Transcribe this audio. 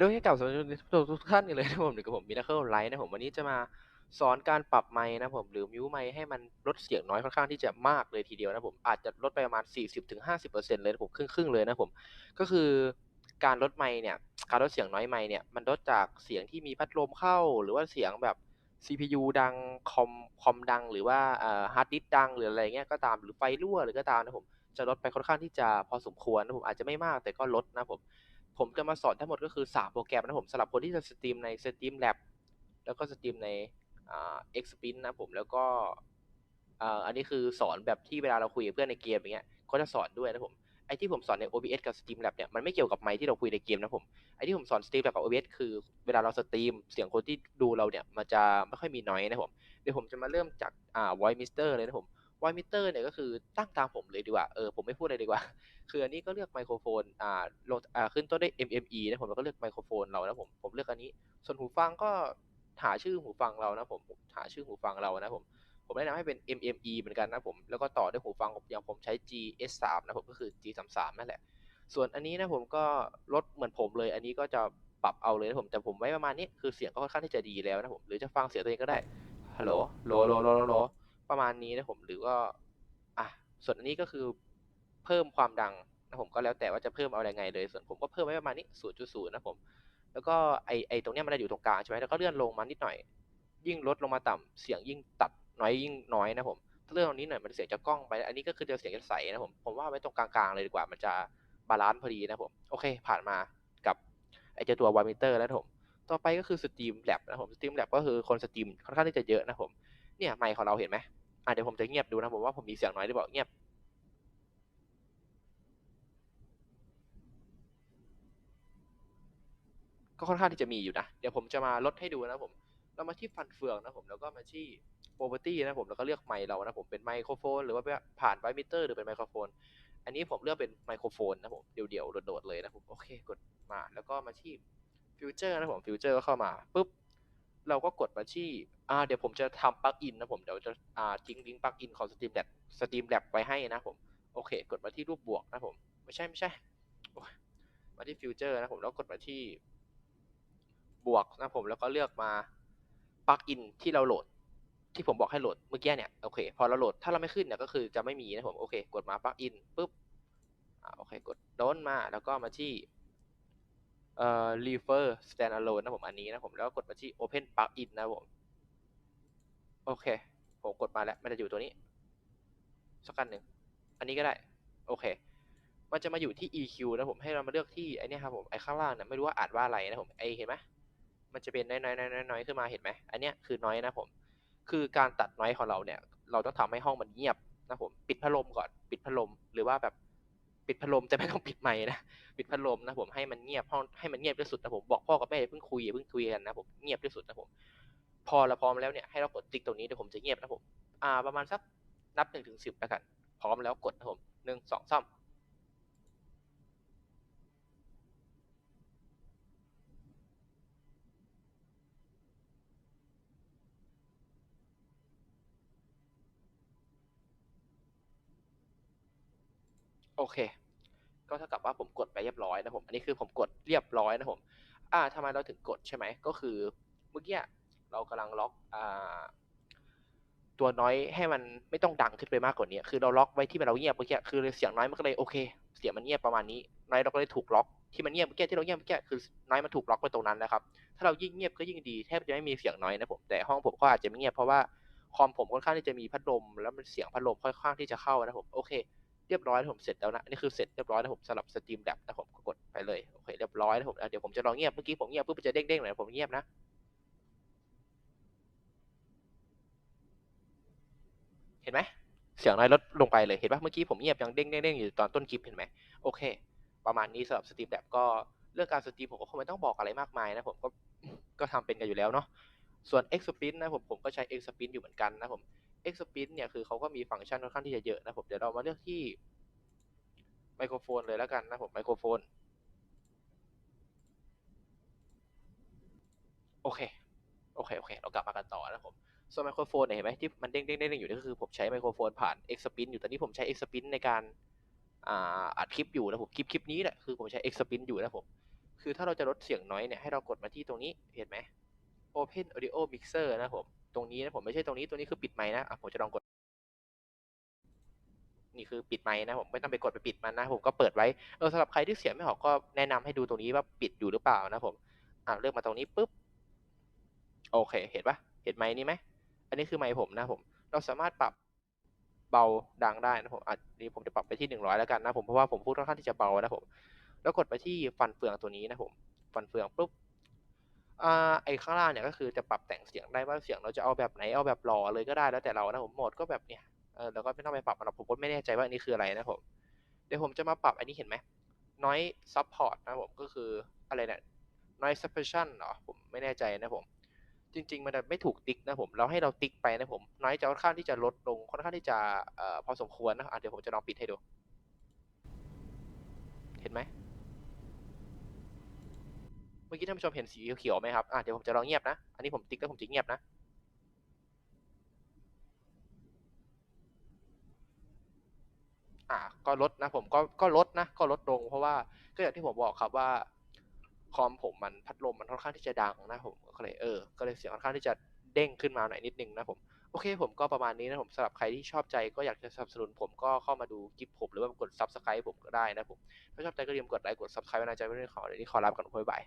โดยให้กับสำหรับทุกท่านกันเลยนะผมอยู่กับผมมิราเคิลไลท์นะผมวันนี้จะมาสอนการปรับไมค์นะผมหรือมิวไมค์ให้มันลดเสียงน้อยค่อนข้างที่จะมากเลยทีเดียวนะผมอาจจะลดไปประมาณ 40-50%เลยนะผมครึ่งๆเลยนะผมก็คือการลดไมค์เนี่ยการลดเสียงน้อยไมค์เนี่ยมันลดจากเสียงที่มีพัดลมเข้า หรือว่าเสียงแบบ CPU ดังคอมคอมดัง หรือว่าฮาร์ดดิสก์ดังหรืออะไรเงี้ยก็ตามหรือไฟรั่วหรือก็ตามนะผมจะลดไปค่อนข้างที่จะพอสมควรนะผมอาจจะไม่มากแต่ก็ลดนะผม ผมจะมาสอนทั้งหมดก็คือ 3 โปรแกรมนะผมสำหรับคนที่จะสตรีมใน Steam Lab แล้วก็สตรีมในอ่า Xspin นะผมแล้วก็อันนี้คือสอนแบบที่เวลาเราคุยกับเพื่อนในเกมอย่างเงี้ยเขาจะสอนด้วยนะผมไอที่ผมสอนใน OBS กับ Steam Lab เนี่ยมันไม่เกี่ยวกับไมค์ที่เราคุยในเกมนะผมไอที่ผมสอน Steam Lab กับ OBS คือเวลาเราสตรีมเสียงคนที่ดูเราเนี่ยมันจะไม่ค่อยมีน้อยนะผมเดี๋ยวผมจะมาเริ่มจากอ่า Voice Mister เลยนะผม Voice Mister เนี่ยก็คือตั้งตามผมเลยดีกว่า เออผมไม่พูดอะไรดีกว่า คืออันนี้ก็เลือกไมโครโฟน อ่าลดอ่าขึ้นต้นด้วย MME นะผมแล้วก็เลือกไมโครโฟนเรานะผม ผมเลือกอันนี้ ส่วนหูฟังก็หาชื่อหูฟังเรานะผม หาชื่อหูฟังเรานะผม ผมแนะนำให้เป็น MME เหมือนกันนะผม แล้วก็ต่อด้วยหูฟังอย่างผมใช้ GS3 นะผมก็คือ G33 นั่นแหละ ส่วนอันนี้นะผมก็ลดเหมือนผมเลย อันนี้ก็จะปรับเอาเลยนะผม แต่ผมไว้ประมาณนี้ คือเสียงก็ค่อนข้างที่จะดีแล้วนะผม หรือจะฟังเสียงตัวเองก็ได้ ฮัลโหลโหลโหลโหลโหล ประมาณนี้นะผมหรือว่าอะส่วนอันนี้ก็คือเพิ่มความดังนะผมก็แล้วแต่ว่าจะเพิ่มเอาอะไรไงเลย ส่วนผมก็เพิ่มไว้ประมาณนี้0.0นย์จุดศูนย์นะผม แล้วก็ไอไอตรงเนี้ยมันจะอยู่ตรงกลางใช่ไหมแล้วก็เลื่อนลงมานิดหน่อย ยิ่งลดลงมาต่ำเสียงยิ่งตัดน้อยยิ่งน้อยนะผมถ้าเลื่อนตรงนี้หน่อยมันเสียงจะกล้องไป อันนี้ก็คือจะเสียงจะใสนะผมผมว่าไว้ตรงกลางๆเลยดีกว่ามันจะบาลานซ์พอดีนะผมโอเค ผ่านมากับไอเจ้าตัววามิเตอร์แล้วผมต่อไปก็คือสตรีมแลบนะผมสตรีมแลบก็คือคนสตรีมค่อนข้างที่จะเยอะนะผมเนี่ยไมค์ของเราเห็นไหม อะเดี๋ยวผมจะเงียบดูนะผมว่าผมมีเสียงน้อยหรือเปล่าเงียบก็ค่อนข้างที่จะมีอยู่นะ เดี๋ยวผมจะมาลดให้ดูนะผม เรามาที่ฟันเฟืองนะผม แล้วก็มาที่ property นะผม แล้วก็เลือกไมค์เรานะผม เป็นไมโครโฟน หรือว่าผ่านไวมิเตอร์หรือเป็นไมโครโฟน อันนี้ผมเลือกเป็นไมโครโฟนนะผม เดี่ยวๆ โดดๆ เลยนะผม โอเค กดมา แล้วก็มาที่ฟิวเจอร์นะผม ฟิวเจอร์ก็เข้ามาปุ๊บ เราก็กดมาที่อ่าเดี๋ยวผมจะทำปลั๊กอินนะผมเดี๋ยวจะอ่าทิ้งลิงก์ปลั๊กอินของ Streamlab Streamlab ไว้ให้นะผมโอเค กดมาที่รูปบวกนะผม ไม่ใช่ไม่ใช่มาที่ฟิวเจอร์นะผมแล้วกดมาที่บวกนะผมแล้วก็เลือกมาปลั๊กอินที่เราโหลด ที่ผมบอกให้โหลดเมื่อกี้เนี่ยโอเคพอเราโหลดถ้าเราไม่ขึ้นเนี่ยก็คือจะไม่มีนะผมโอเค กดมาปลั๊กอินปุ๊บอ่าโอเค กดโดนมาแล้วก็มาที่ เอ่อ refer standalone นะผมอันนี้นะผมแล้วก็กดมาที่ open plugin นะผม โอเค ผมกดมาแล้ว มันจะอยู่ตัวนี้ สักอันหนึ่ง อันนี้ก็ได้ โอเค มันจะมาอยู่ที่ EQ นะผมให้เรามาเลือกที่ไอเนี้ยครับผมไอข้างล่างเนี่ยไม่รู้ว่าอ่านว่าอะไรนะผมไอเห็นไหมมันจะเป็นน้อยน้อยน้อยน้อยขึ้นมาเห็นไหมอันเนี้ยคือน้อยนะผม คือการตัดน้อยของเราเนี่ย เราต้องทำให้ห้องมันเงียบนะผม ปิดพัดลมก่อน ปิดพัดลม หรือว่าแบบ ปิดพัดลมแต่ไม่ต้องปิดไมค์นะปิดพัดลมนะผมให้มันเงียบห้องให้มันเงียบที่สุดนะผมบอกพ่อกับแม่เพิ่งคุยเพิ่งคุยกันนะผมเงียบที่สุดนะผม พอเราพร้อมแล้วเนี่ยให้เรากดติ๊กตรงนี้เดี๋ยวผมจะเงียบนะผมอ่าประมาณสักนับหนึ่งถึงสิบแล้วกัน พร้อมแล้วกดนะผมหนึ่งสองสามโอเค ก็เท่ากับว่าผมกดไปเรียบร้อยนะผมอันนี้คือผมกดเรียบร้อยนะผม อ่าทำไมเราถึงกดใช่ไหมก็คือเมื่อกี้เรากำลังล็อกอ่าตัวน้อยให้มันไม่ต้องดังขึ้นไปมากกว่านี้คือเราล็อกไว้ที่เราเงียบเมื่อกี้คือเสียงน้อยมันก็เลยโอเค เสียงมันเงียบประมาณนี้น้อยเราก็เลยถูกล็อกที่มันเงียบเมื่อกี้ที่เราเงียบเมื่อกี้คือน้อยมันถูกล็อกไว้ตรงนั้นนะครับถ้าเรายิ่งเงียบก็ยิ่งดีแทบจะไม่มีเสียงน้อยนะผมแต่ห้องผมก็อาจจะไม่เงียบเพราะว่าคอมผมค่อนข้างที่จะมีพัดลมแล้วมันเสียงพัดลมค่อนข้างที่จะเข้านะผมโอเค เรียบร้อยนะผมเสร็จแล้วนะอันนี้คือเสร็จเรียบร้อยนะผมสำหรับสตรีมแลบนะผมกดไปเลยโอเคเรียบร้อยนะผมเดี๋ยวผมจะลองเงียบเมื่อกี้ผมเงียบปุ๊บมันจะเด้งๆหน่อยผมเงียบนะเห็นไหมเสียงน้อยลดลงไปเลยเห็นปะเมื่อกี้ผมเงียบยังเด้งเด้งๆอยู่ตอนต้นคลิปเห็นไหมโอเค ประมาณนี้สำหรับสตรีมแลบก็เรื่องการสตรีมผมก็คงไม่ต้องบอกอะไรมากมายนะผมก็ก็ทำเป็นกันอยู่แล้วเนาะส่วน X Spin นะผมผมก็ใช้ X Spin อยู่เหมือนกันนะผม X Spin เนี่ยคือเขาก็มีฟังก์ชันค่อนข้างที่จะเยอะนะผมเดี๋ยวเรามาเลือกที่ไมโครโฟนเลยแล้วกันนะผมไมโครโฟน โอเค โอเค โอเค เรากลับมากันต่อนะผมส่วนไมโครโฟนเนี่ยเห็นไหมที่มันเด้งเด้งเด้งอยู่นี่ก็คือผมใช้ไมโครโฟนผ่าน X Spin อยู่ตอนนี้ผมใช้ X Spin ในการอ่าอัดคลิปอยู่นะผมคลิปคลิปนี้แหละคือผมใช้ X Spin อยู่นะผมคือถ้าเราจะลดเสียงน้อยเนี่ยให้เรากดมาที่ตรงนี้เห็นไหม Open Audio Mixer นะผม ตรงนี้นะผมไม่ใช่ตรงนี้ตรงนี้คือปิดไมค์นะะผมจะลองกด นี่คือปิดไมค์นะผมไม่ต้องไปกดไปปิดมันนะ ผมก็เปิดไว้เออสำหรับใครที่เสียงไม่ออกก็แนะนำให้ดูตรงนี้ว่าปิดอยู่หรือเปล่านะผมอะเลือกมาตรงนี้ปุ๊บโอเค เห็นปะเห็นไมค์นี้ไหมอันนี้คือไมค์ผมนะผม เราสามารถปรับเบาดังได้นะผมอันนี้ผมจะปรับไปที่หนึ่งร้อยแล้วกันนะผมเพราะว่าผมพูดค่อนข้างที่จะเบานะผม แล้วกดไปที่ฟันเฟืองตัวนี้นะผม ฟันเฟืองปุ๊บ ไอ้ข้างล่างเนี่ยก็คือจะปรับแต่งเสียงได้ว่าเสียงเราจะเอาแบบไหนเอาแบบหล่อเลยก็ได้แล้วแต่เรานะผมโหมดก็แบบเนี้ยเออแล้วก็ไม่ต้องไปปรับมันหรอกผมก็ไม่แน่ใจว่าอันนี้คืออะไรนะผมเดี๋ยวผมจะมาปรับอันนี้เห็นไหม noise support นะผมก็คืออะไรเนี่ย noise suppression เหรอผมไม่แน่ใจนะผม จริง ๆ มันไม่ถูกติ๊กนะผม เราให้เราติ๊กไปนะผม น้อยจะค่อนข้างที่จะลดลงค่อนข้างที่จะเอ่อพอสมควรนะอะเดี๋ยวผมจะลองปิดให้ดู เห็นไหม มื่อกี้ท่านผู้ชมเห็นสีเขียวไหมครับอะเดี๋ยวผมจะลองเงียบนะ อันนี้ผมติ๊กแล้วผมจะเงียบนะ อ่าก็ลดนะผมก็ก็ลดนะ ก็ลดลง เพราะว่าก็อย่างที่ผมบอกครับว่าคอมผมมันพัดลมมันค่อนข้างที่จะดังนะผมก็เลยเออ ก็เลยเสียงค่อนข้างที่จะเด้งขึ้นมาหน่อยนิดนึงนะผมโอเคผมก็ประมาณนี้นะผมสำหรับใครที่ชอบใจก็อยากจะสนับสนุนผมก็เข้ามาดูคลิปผมหรือว่ากด subscribe ผมก็ได้นะผม ถ้าชอบใจก็อย่าลืมกดไลค์กด subscribe ไว้นใจไม่ได้ขอเดี๋ยวนี้ขอลาไปก่อนบ๊ายบาย